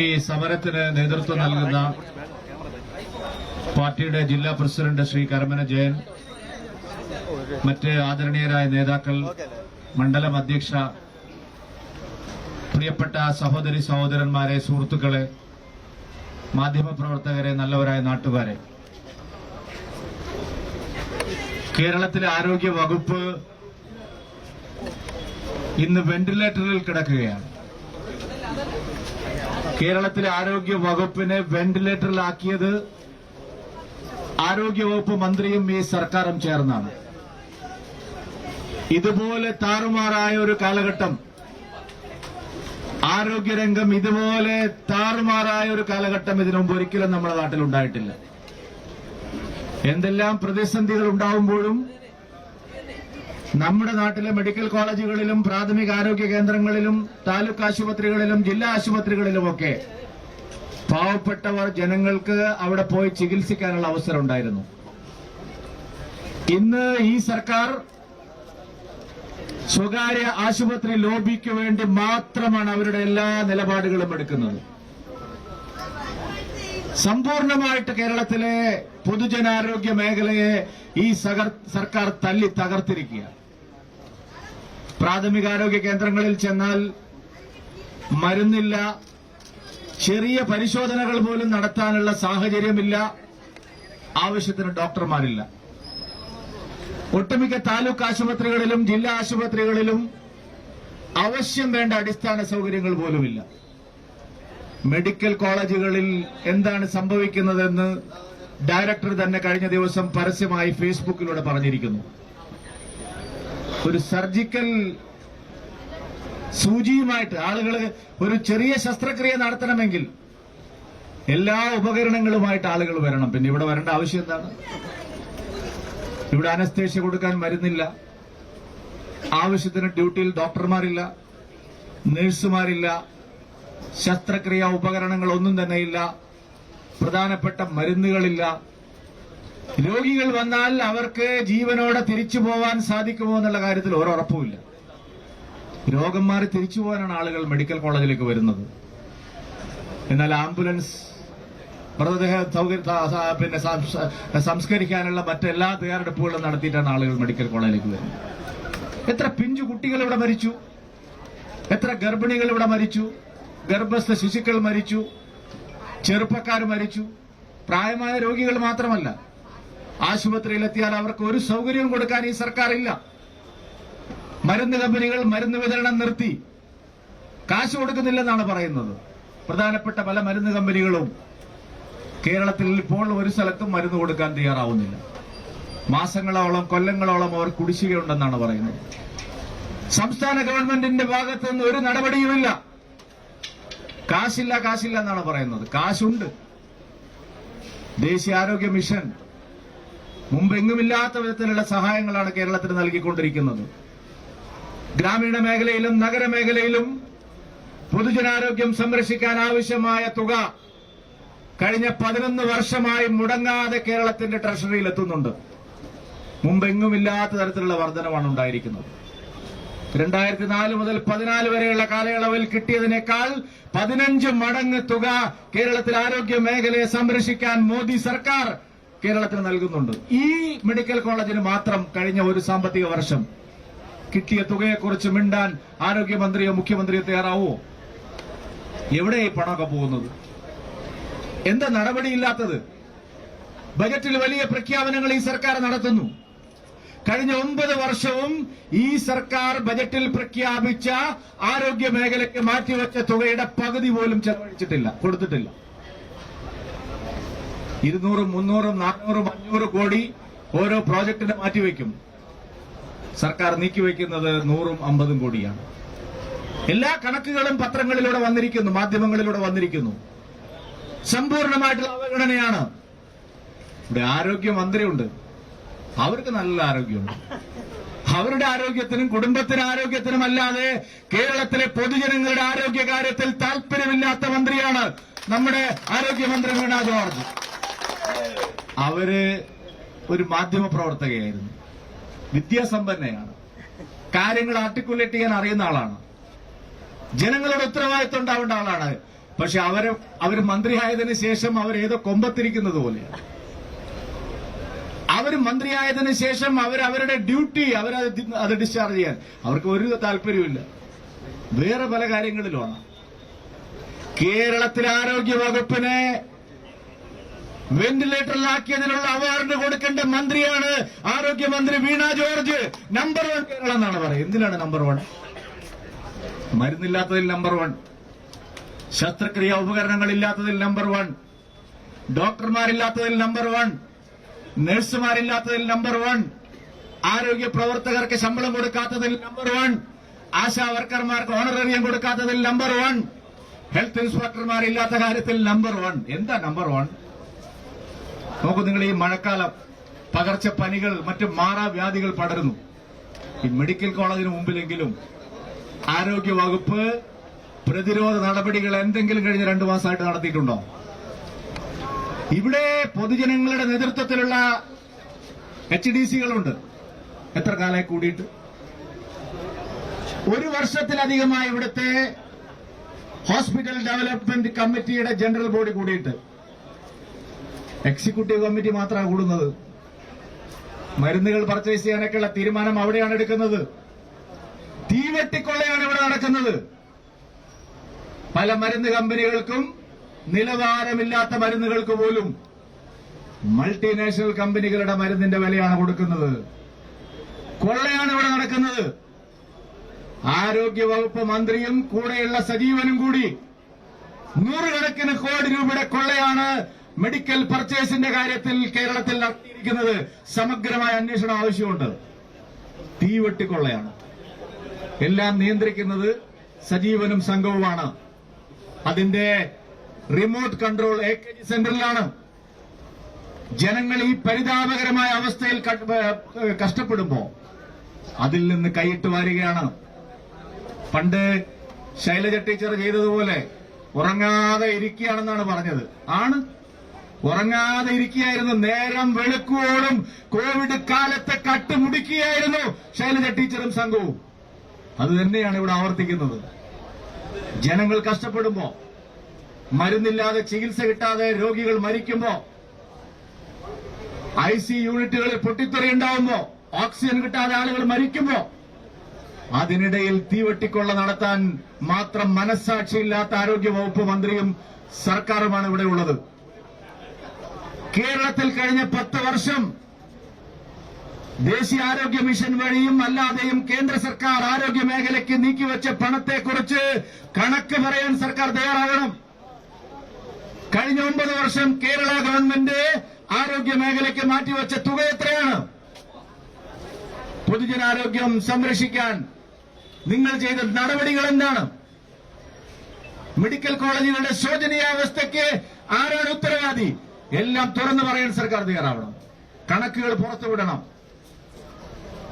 ഈ സമരത്തിന് നേതൃത്വം നൽകുന്ന പാർട്ടിയുടെ ജില്ലാ പ്രസിഡന്റ് ശ്രീ കരമന ജയൻ മറ്റ് ആദരണീയരായ നേതാക്കൾ മണ്ഡലം അധ്യക്ഷ പ്രിയപ്പെട്ട സഹോദരി സഹോദരന്മാരെ സുഹൃത്തുക്കളെ മാധ്യമപ്രവർത്തകരെ നല്ലവരായ നാട്ടുകാരെ. കേരളത്തിലെ ആരോഗ്യ വകുപ്പ് ഇന്ന് വെന്റിലേറ്ററിൽ കിടക്കുകയാണ്. കേരളത്തിലെ ആരോഗ്യ വകുപ്പിനെ വെന്റിലേറ്ററിലാക്കിയത് ആരോഗ്യവകുപ്പ് മന്ത്രിയും ഈ സർക്കാരും ചേർന്നാണ്. ഇതുപോലെ താറുമാറായ ഒരു കാലഘട്ടം ആരോഗ്യരംഗം ഇതുപോലെ താറുമാറായ ഒരു കാലഘട്ടം ഇതിനു മുമ്പ് ഒരിക്കലും നമ്മുടെ നാട്ടിൽ ഉണ്ടായിട്ടില്ല. എന്തെല്ലാം പ്രതിസന്ധികൾ ഉണ്ടാവുമ്പോഴും നമ്മുടെ നാട്ടിലെ മെഡിക്കൽ കോളേജുകളിലും പ്രാഥമിക ആരോഗ്യ കേന്ദ്രങ്ങളിലും താലൂക്ക് ആശുപത്രികളിലും ജില്ലാ ആശുപത്രികളിലുമൊക്കെ പാവപ്പെട്ടവർ ജനങ്ങൾക്ക് അവിടെ പോയി ചികിത്സിക്കാനുള്ള അവസരം ഉണ്ടായിരുന്നു. ഇന്ന് ഈ സർക്കാർ സ്വകാര്യ ആശുപത്രി ലോബിക്ക് വേണ്ടി മാത്രമാണ് അവരുടെ എല്ലാ നിലപാടുകളും എടുക്കുന്നത്. സമ്പൂർണമായിട്ട് കേരളത്തിലെ പൊതുജനാരോഗ്യ മേഖലയെ ഈ സർക്കാർ തല്ലി തകർത്തിരിക്കുകയാണ്. പ്രാഥമികാരോഗ്യ കേന്ദ്രങ്ങളിൽ ചെന്നാൽ മരുന്നില്ല. ചെറിയ പരിശോധനകൾ പോലും നടത്താനുള്ള സാഹചര്യമില്ല. ആവശ്യത്തിന് ഡോക്ടർമാരില്ല. ഒട്ടുമിക്ക താലൂക്ക് ആശുപത്രികളിലും ജില്ലാ ആശുപത്രികളിലും അവശ്യം വേണ്ട അടിസ്ഥാന സൗകര്യങ്ങൾ പോലുമില്ല. മെഡിക്കൽ കോളേജുകളിൽ എന്താണ് സംഭവിക്കുന്നതെന്ന് ഡയറക്ടർ തന്നെ കഴിഞ്ഞ ദിവസം പരസ്യമായി ഫേസ്ബുക്കിലൂടെ പറഞ്ഞിരിക്കുന്നു. ഒരു സർജിക്കൽ സൂചിയുമായിട്ട് ആളുകൾ ഒരു ചെറിയ ശസ്ത്രക്രിയ നടത്തണമെങ്കിൽ എല്ലാ ഉപകരണങ്ങളുമായിട്ട് ആളുകൾ വരണം. പിന്നെ ഇവിടെ വരേണ്ട ആവശ്യം എന്താണ്? ഇവിടെ അനസ്തേഷ്യ കൊടുക്കാൻ മരുന്നില്ല. ആവശ്യത്തിന് ഡ്യൂട്ടിയിൽ ഡോക്ടർമാരില്ല. നഴ്സുമാരില്ല. ശസ്ത്രക്രിയ ഉപകരണങ്ങൾ ഒന്നും തന്നെയില്ല. പ്രധാനപ്പെട്ട മരുന്നുകളില്ല. രോഗികൾ വന്നാൽ അവർക്ക് ജീവനോടെ തിരിച്ചു പോവാൻ സാധിക്കുമോ എന്നുള്ള കാര്യത്തിൽ ഒരുറപ്പുമില്ല രോഗം മാറി തിരിച്ചു പോകാനാണ് ആളുകൾ മെഡിക്കൽ കോളേജിലേക്ക് വരുന്നത്. എന്നാൽ ആംബുലൻസ് മൃതദേഹ സൗകര്യ പിന്നെ സംസ്കരിക്കാനുള്ള മറ്റെല്ലാ തയ്യാറെടുപ്പുകളും നടത്തിയിട്ടാണ് ആളുകൾ മെഡിക്കൽ കോളേജിലേക്ക് വരുന്നത്. എത്ര പിഞ്ചു കുട്ടികൾ ഇവിടെ മരിച്ചു. എത്ര ഗർഭിണികൾ ഇവിടെ മരിച്ചു. ഗർഭസ്ഥ ശിശുക്കൾ മരിച്ചു. ചെറുപ്പക്കാർ മരിച്ചു. പ്രായമായ രോഗികൾ മാത്രമല്ല. ആശുപത്രിയിലെത്തിയാൽ അവർക്ക് ഒരു സൗകര്യവും കൊടുക്കാൻ ഈ സർക്കാർ ഇല്ല മരുന്ന് കമ്പനികൾ മരുന്ന് വിതരണം നിർത്തി. കാശ് കൊടുക്കുന്നില്ലെന്നാണ് പറയുന്നത്. പ്രധാനപ്പെട്ട പല മരുന്ന് കമ്പനികളും കേരളത്തിൽ ഇപ്പോൾ ഒരു സ്ഥലത്തും മരുന്ന് കൊടുക്കാൻ തയ്യാറാവുന്നില്ല. മാസങ്ങളോളം കൊല്ലങ്ങളോളം അവർ കുടിശ്ശികയുണ്ടെന്നാണ് പറയുന്നത്. സംസ്ഥാന ഗവൺമെന്റിന്റെ ഭാഗത്തു നിന്ന് ഒരു നടപടിയുമില്ല. കാശില്ല കാശില്ല എന്നാണ് പറയുന്നത്. കാശുണ്ട്. ദേശീയ ആരോഗ്യ മിഷൻ മുമ്പെങ്ങുമില്ലാത്ത വിധത്തിലുള്ള സഹായങ്ങളാണ് കേരളത്തിന് നൽകിക്കൊണ്ടിരിക്കുന്നത്. ഗ്രാമീണ മേഖലയിലും നഗരമേഖലയിലും പൊതുജനാരോഗ്യം സംരക്ഷിക്കാൻ ആവശ്യമായ തുക കഴിഞ്ഞ പതിനൊന്ന് വർഷമായി മുടങ്ങാതെ കേരളത്തിന്റെ ട്രഷറിയിൽ എത്തുന്നുണ്ട്. മുമ്പെങ്ങുമില്ലാത്ത തരത്തിലുള്ള വർധനമാണ് ഉണ്ടായിരിക്കുന്നത്. രണ്ടായിരത്തി നാല് മുതൽ പതിനാല് വരെയുള്ള കാലയളവിൽ കിട്ടിയതിനേക്കാൾ പതിനഞ്ച് മടങ്ങ് തുക കേരളത്തിൽ ആരോഗ്യ മേഖലയെ സംരക്ഷിക്കാൻ മോദി സർക്കാർ കേരളത്തിന് നൽകുന്നുണ്ട്. ഈ മെഡിക്കൽ കോളേജിന് മാത്രം കഴിഞ്ഞ ഒരു സാമ്പത്തിക വർഷം കിട്ടിയ തുകയെക്കുറിച്ച് മിണ്ടാൻ ആരോഗ്യമന്ത്രിയോ മുഖ്യമന്ത്രിയോ തയ്യാറാവോ? എവിടെ ഈ പണമൊക്കെ പോകുന്നത്? എന്താ നടപടിയില്ലാത്തത്? ബജറ്റിൽ വലിയ പ്രഖ്യാപനങ്ങൾ ഈ സർക്കാർ നടത്തുന്നു. കഴിഞ്ഞ ഒമ്പത് വർഷവും ഈ സർക്കാർ ബജറ്റിൽ പ്രഖ്യാപിച്ച ആരോഗ്യ മേഖലയ്ക്ക് മാറ്റിവെച്ച തുകയുടെ പകുതി പോലും ചെലവഴിച്ചിട്ടില്ല കൊടുത്തിട്ടില്ല. ഇരുന്നൂറും മുന്നൂറും നാനൂറും അഞ്ഞൂറ് കോടി ഓരോ പ്രോജക്റ്റിന് മാറ്റിവെക്കും. സർക്കാർ നീക്കിവെക്കുന്നത് നൂറും അമ്പതും കോടിയാണ്. എല്ലാ കണക്കുകളും പത്രങ്ങളിലൂടെ വന്നിരിക്കുന്നു മാധ്യമങ്ങളിലൂടെ വന്നിരിക്കുന്നു. സമ്പൂർണമായിട്ടുള്ള അവഗണനയാണ്. ഇവിടെ ആരോഗ്യമന്ത്രിയുണ്ട്. അവർക്ക് നല്ല ആരോഗ്യമുണ്ട്. അവരുടെ ആരോഗ്യത്തിനും കുടുംബത്തിന് ആരോഗ്യത്തിനും അല്ലാതെ കേരളത്തിലെ പൊതുജനങ്ങളുടെ ആരോഗ്യകാര്യത്തിൽ താല്പര്യമില്ലാത്ത മന്ത്രിയാണ് നമ്മുടെ ആരോഗ്യമന്ത്രി വീണ ജോർജ്. അവർ ഒരു മാധ്യമ പ്രവർത്തകയായിരുന്നു. വിദ്യാസമ്പന്നയാണ്. കാര്യങ്ങൾ ആർട്ടിക്കുലേറ്റ് ചെയ്യാൻ അറിയുന്ന ആളാണ്. ജനങ്ങളുടെ ഉത്തരവാദിത്വം ഉണ്ടാവേണ്ട ആളാണ്. പക്ഷെ അവർ അവർ മന്ത്രിയായതിന് ശേഷം അവരേതോ കൊമ്പത്തിരിക്കുന്നത് പോലെയാണ്. അവർ മന്ത്രിയായതിന് ശേഷം അവർ അവരുടെ ഡ്യൂട്ടി അവർ അത് ഡിസ്ചാർജ് ചെയ്യാൻ. അവർക്ക് ഒരു താല്പര്യമില്ല വേറെ പല കാര്യങ്ങളിലുമാണ്. കേരളത്തിലെ ആരോഗ്യ വകുപ്പിനെ വെന്റിലേറ്ററിലാക്കിയതിനുള്ള അവാർഡ് കൊടുക്കേണ്ട മന്ത്രിയാണ് ആരോഗ്യമന്ത്രി വീണ ജോർജ്. നമ്പർ വൺ കേരളം എന്നാണ് പറയുന്നത്. എന്തിനാണ് നമ്പർ വൺ മരുന്നില്ലാത്തതിൽ നമ്പർ വൺ ശസ്ത്രക്രിയ ഉപകരണങ്ങളില്ലാത്തതിൽ നമ്പർ വൺ ഡോക്ടർമാരില്ലാത്തതിൽ നമ്പർ വൺ നഴ്സുമാരില്ലാത്തതിൽ നമ്പർ വൺ ആരോഗ്യ പ്രവർത്തകർക്ക് ശമ്പളം കൊടുക്കാത്തതിൽ നമ്പർ വൺ ആശാ വർക്കർമാർക്ക് ഓണറേറിയം കൊടുക്കാത്തതിൽ നമ്പർ വൺ ഹെൽത്ത് ഇൻസ്പെക്ടർമാരില്ലാത്ത കാര്യത്തിൽ നമ്പർ വൺ എന്താ നമ്പർ വൺ നോക്കൂ നിങ്ങൾ ഈ മഴക്കാലം പകർച്ചപ്പനികൾ മറ്റ് മാറാവ്യാധികൾ പടരുന്നു. ഈ മെഡിക്കൽ കോളേജിന് മുമ്പിലെങ്കിലും ആരോഗ്യ വകുപ്പ് പ്രതിരോധ നടപടികൾ എന്തെങ്കിലും കഴിഞ്ഞ രണ്ടു മാസമായിട്ട് നടത്തിയിട്ടുണ്ടോ? ഇവിടെ പൊതുജനങ്ങളുടെ നേതൃത്വത്തിലുള്ള എച്ച് ഡി സികളുണ്ട്. എത്ര കാലമായി കൂടിയിട്ട്? ഒരു വർഷത്തിലധികമായി ഇവിടുത്തെ ഹോസ്പിറ്റൽ ഡെവലപ്മെന്റ് കമ്മിറ്റിയുടെ ജനറൽ ബോഡി കൂടിയിട്ട്. എക്സിക്യൂട്ടീവ് കമ്മിറ്റി മാത്രമാണ് കൂടുന്നത്. മരുന്നുകൾ പർച്ചേസ് ചെയ്യാനൊക്കെയുള്ള തീരുമാനം അവിടെയാണ് എടുക്കുന്നത്. തീവെട്ടിക്കൊള്ളയാണ് ഇവിടെ നടക്കുന്നത്. പല മരുന്ന് കമ്പനികൾക്കും നിലവാരമില്ലാത്ത മരുന്നുകൾക്ക് പോലും മൾട്ടിനാഷണൽ കമ്പനികളുടെ മരുന്നിന്റെ വിലയാണ് കൊടുക്കുന്നത്. കൊള്ളയാണ് ഇവിടെ നടക്കുന്നത്. ആരോഗ്യ വകുപ്പ് മന്ത്രിയും കൂടെയുള്ള സജീവനും കൂടി നൂറുകണക്കിന് കോടി രൂപയുടെ കൊള്ളയാണ് മെഡിക്കൽ പർച്ചേസിന്റെ കാര്യത്തിൽ കേരളത്തിൽ നടത്തിയിരിക്കുന്നത് സമഗ്രമായ അന്വേഷണം ആവശ്യമുണ്ട്. തീവെട്ടിക്കൊള്ളയാണ് എല്ലാം നിയന്ത്രിക്കുന്നത് സജീവനും സംഘവുമാണ്. അതിന്റെ remote control A K G സെന്ററിലാണ്. ജനങ്ങൾ ഈ പരിതാപകരമായ അവസ്ഥയിൽ കഷ്ടപ്പെടുമ്പോ അതിൽ നിന്ന് കൈയിട്ട് വാരുകയാണ്. പണ്ട് ശൈലജ ടീച്ചർ ചെയ്തതുപോലെ ഉറങ്ങാതെ ഇരിക്കുകയാണെന്നാണ് പറഞ്ഞത്. ആണ് ഉറങ്ങാതെ ഇരിക്കുകയായിരുന്നു. നേരം വെളുക്കുവോളും കോവിഡ് കാലത്തെ കട്ടുമുടിക്കുകയായിരുന്നു ശൈലജ ടീച്ചറും സംഘവും. അത് തന്നെയാണ് ഇവിടെ ആവർത്തിക്കുന്നത്. ജനങ്ങൾ കഷ്ടപ്പെടുമ്പോ മരുന്നില്ലാതെ ചികിത്സ കിട്ടാതെ രോഗികൾ മരിക്കുമ്പോ ഐ സി യൂണിറ്റുകളിൽ പൊട്ടിത്തെറിയുണ്ടാവുമ്പോ ഓക്സിജൻ കിട്ടാതെ ആളുകൾ മരിക്കുമ്പോ അതിനിടയിൽ തീവെട്ടിക്കൊള്ള നടത്താൻ മാത്രം മനസ്സാക്ഷിയില്ലാത്ത ആരോഗ്യ വകുപ്പ് മന്ത്രിയും സർക്കാരുമാണ് ഇവിടെ ഉള്ളത്. കേരളത്തിൽ കഴിഞ്ഞ പത്ത് വർഷം ദേശീയ ആരോഗ്യ മിഷൻ വഴിയും അല്ലാതെയും കേന്ദ്ര സർക്കാർ ആരോഗ്യ മേഖലയ്ക്ക് നീക്കിവെച്ച പണത്തെക്കുറിച്ച് കണക്ക് പറയാൻ സർക്കാർ തയ്യാറാകണം. കഴിഞ്ഞ ഒമ്പത് വർഷം കേരള ഗവൺമെന്റ് ആരോഗ്യ മേഖലയ്ക്ക് മാറ്റിവെച്ച തുക എത്രയാണ്? പൊതുജനാരോഗ്യം സംരക്ഷിക്കാൻ നിങ്ങൾ ചെയ്ത നടപടികൾ എന്താണ്? മെഡിക്കൽ കോളേജുകളുടെ ശോചനീയാവസ്ഥയ്ക്ക് ആരാണ് ഉത്തരവാദി? എല്ലാം തുറന്നു പറയാൻ സർക്കാർ തയ്യാറാവണം. കണക്കുകൾ പുറത്തുവിടണം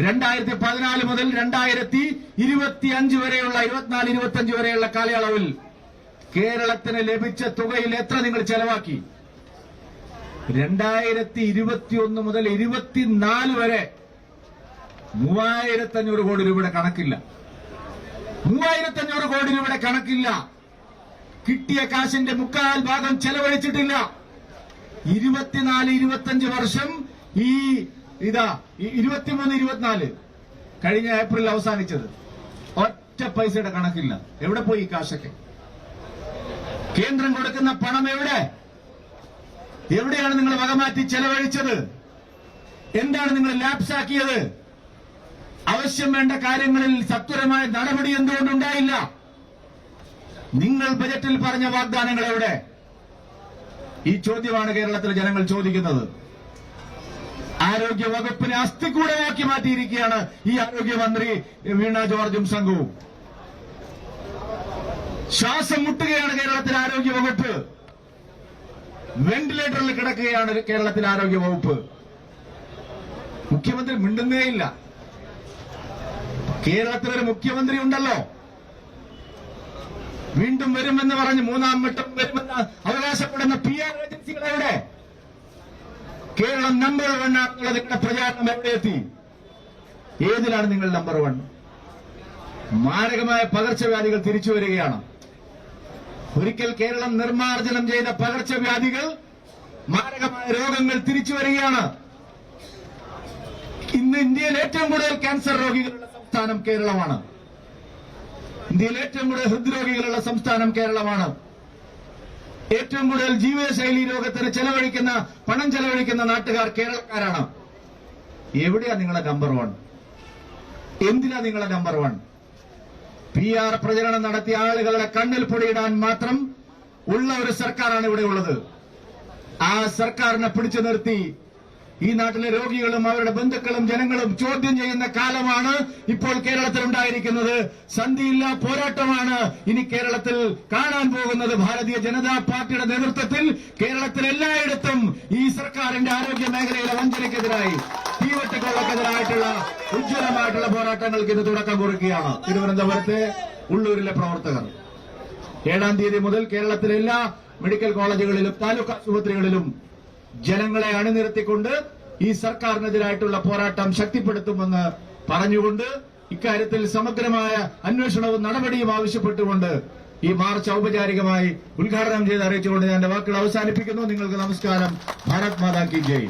രണ്ടായിരത്തി പതിനാല് മുതൽ രണ്ടായിരത്തി ഇരുപത്തി അഞ്ച് വരെയുള്ള ഇരുപത്തിനാല് ഇരുപത്തി അഞ്ച് വരെയുള്ള കാലയളവിൽ കേരളത്തിന് ലഭിച്ച തുകയിൽ എത്ര നിങ്ങൾ ചെലവാക്കി? രണ്ടായിരത്തി ഇരുപത്തിയൊന്ന് മുതൽ ഇരുപത്തിനാല് വരെ മൂവായിരത്തി അഞ്ഞൂറ് കോടി രൂപയുടെ കണക്കില്ല. മൂവായിരത്തി അഞ്ഞൂറ് കോടി രൂപയുടെ കണക്കില്ല. കിട്ടിയ കാശിന്റെ മുക്കാൽ ഭാഗം ചെലവഴിച്ചിട്ടില്ല. ഇരുപത്തിനാല് ഇരുപത്തിയഞ്ച് വർഷം ഈ ഇതാ ഇരുപത്തിമൂന്ന് ഇരുപത്തിനാല് കഴിഞ്ഞ ഏപ്രിൽ അവസാനിച്ചത്. ഒറ്റ പൈസയുടെ കണക്കില്ല. എവിടെ പോയി കാശൊക്കെ? കേന്ദ്രം കൊടുക്കുന്ന പണം എവിടെ? എവിടെയാണ് നിങ്ങൾ വകമാറ്റി ചെലവഴിച്ചത്? എന്താണ് നിങ്ങൾ ലാപ്സാക്കിയത്? ആവശ്യം വേണ്ട കാര്യങ്ങളിൽ സത്വരമായ നടപടി എന്തുകൊണ്ടുണ്ടായില്ല? നിങ്ങൾ ബജറ്റിൽ പറഞ്ഞ വാഗ്ദാനങ്ങൾ എവിടെ ഈ ചോദ്യമാണ് കേരളത്തിലെ ജനങ്ങൾ ചോദിക്കുന്നത്. ആരോഗ്യ വകുപ്പിനെ അസ്ഥികൂടമാക്കി മാറ്റിയിരിക്കുകയാണ് ഈ ആരോഗ്യമന്ത്രി വീണ ജോർജും സംഘവും. ശ്വാസം മുട്ടുകയാണ് കേരളത്തിലെ ആരോഗ്യ വകുപ്പ്. വെന്റിലേറ്ററിൽ കിടക്കുകയാണ് കേരളത്തിലെ ആരോഗ്യ വകുപ്പ്. മുഖ്യമന്ത്രി മിണ്ടുന്നേയില്ല. കേരളത്തിലൊരു മുഖ്യമന്ത്രി ഉണ്ടല്ലോ. വീണ്ടും വരുമെന്ന് പറഞ്ഞ് മൂന്നാം വട്ടം വരുമെന്ന് അവകാശപ്പെടുന്ന പി ആർ ഏജൻസികൾ എവിടെ? കേരളം നമ്പർ വൺ ആക്കുള്ള നിങ്ങളുടെ പ്രചാരണം എവിടെ എത്തി ഏതിലാണ് നിങ്ങൾ നമ്പർ വൺ? മാരകമായ പകർച്ചവ്യാധികൾ തിരിച്ചു വരികയാണ്. ഒരിക്കൽ കേരളം നിർമ്മാർജനം ചെയ്ത പകർച്ചവ്യാധികൾ മാരകമായ രോഗങ്ങൾ തിരിച്ചു വരികയാണ്. ഇന്ന് ഇന്ത്യയിൽ ഏറ്റവും കൂടുതൽ ക്യാൻസർ രോഗികളുള്ള സംസ്ഥാനം കേരളമാണ്. ഇന്ത്യയിൽ ഏറ്റവും കൂടുതൽ ഹൃദ്രോഗികളുള്ള സംസ്ഥാനം കേരളമാണ്. ഏറ്റവും കൂടുതൽ ജീവിതശൈലി രോഗത്തിന് ചെലവഴിക്കുന്ന പണം ചെലവഴിക്കുന്ന നാട്ടുകാർ കേരളക്കാരാണ്. എവിടെയാ നിങ്ങളെ നമ്പർ വൺ എന്തിനാ നിങ്ങളെ നമ്പർ വൺ പി ആർ പ്രചരണം നടത്തിയ ആളുകളുടെ കണ്ണിൽ പൊടിയിടാൻ മാത്രം ഉള്ള ഒരു സർക്കാരാണ് ഇവിടെ ഉള്ളത്. ആ സർക്കാരിനെ പിടിച്ചു നിർത്തി ഈ നാട്ടിലെ രോഗികളും അവരുടെ ബന്ധുക്കളും ജനങ്ങളും ചോദ്യം ചെയ്യുന്ന കാലമാണ് ഇപ്പോൾ കേരളത്തിൽ ഉണ്ടായിരിക്കുന്നത്. സന്ധിയില്ല പോരാട്ടമാണ് ഇനി കേരളത്തിൽ കാണാൻ പോകുന്നത്. ഭാരതീയ ജനതാ പാർട്ടിയുടെ നേതൃത്വത്തിൽ കേരളത്തിൽ എല്ലായിടത്തും ഈ സർക്കാരിന്റെ ആരോഗ്യ മേഖലയിലെ വഞ്ചനയ്ക്കെതിരായി തീവട്ടിക്കൊള്ളക്കെതിരായിട്ടുള്ള ഉജ്ജ്വലമായിട്ടുള്ള പോരാട്ടങ്ങൾക്ക് ഇത് തുടക്കം കുറിക്കുകയാണ് തിരുവനന്തപുരത്തെ ഉള്ളൂരിലെ പ്രവർത്തകർ. ഏഴാം തീയതി മുതൽ കേരളത്തിലെ എല്ലാ മെഡിക്കൽ കോളേജുകളിലും താലൂക്ക് ആശുപത്രികളിലും ജനങ്ങളെ അണിനിരത്തിക്കൊണ്ട് ഈ സർക്കാരിനെതിരായിട്ടുള്ള പോരാട്ടം ശക്തിപ്പെടുത്തുമെന്ന് പറഞ്ഞുകൊണ്ട് ഇക്കാര്യത്തിൽ സമഗ്രമായ അന്വേഷണവും നടപടിയും ആവശ്യപ്പെട്ടുകൊണ്ട് ഈ മാർച്ച് ഔപചാരികമായി ഉദ്ഘാടനം ചെയ്ത് അറിയിച്ചുകൊണ്ട് ഞാൻ വാക്കുകൾ അവസാനിപ്പിക്കുന്നു. നിങ്ങൾക്ക് നമസ്കാരം. ഭാരത് മാതാ കി ജയ്.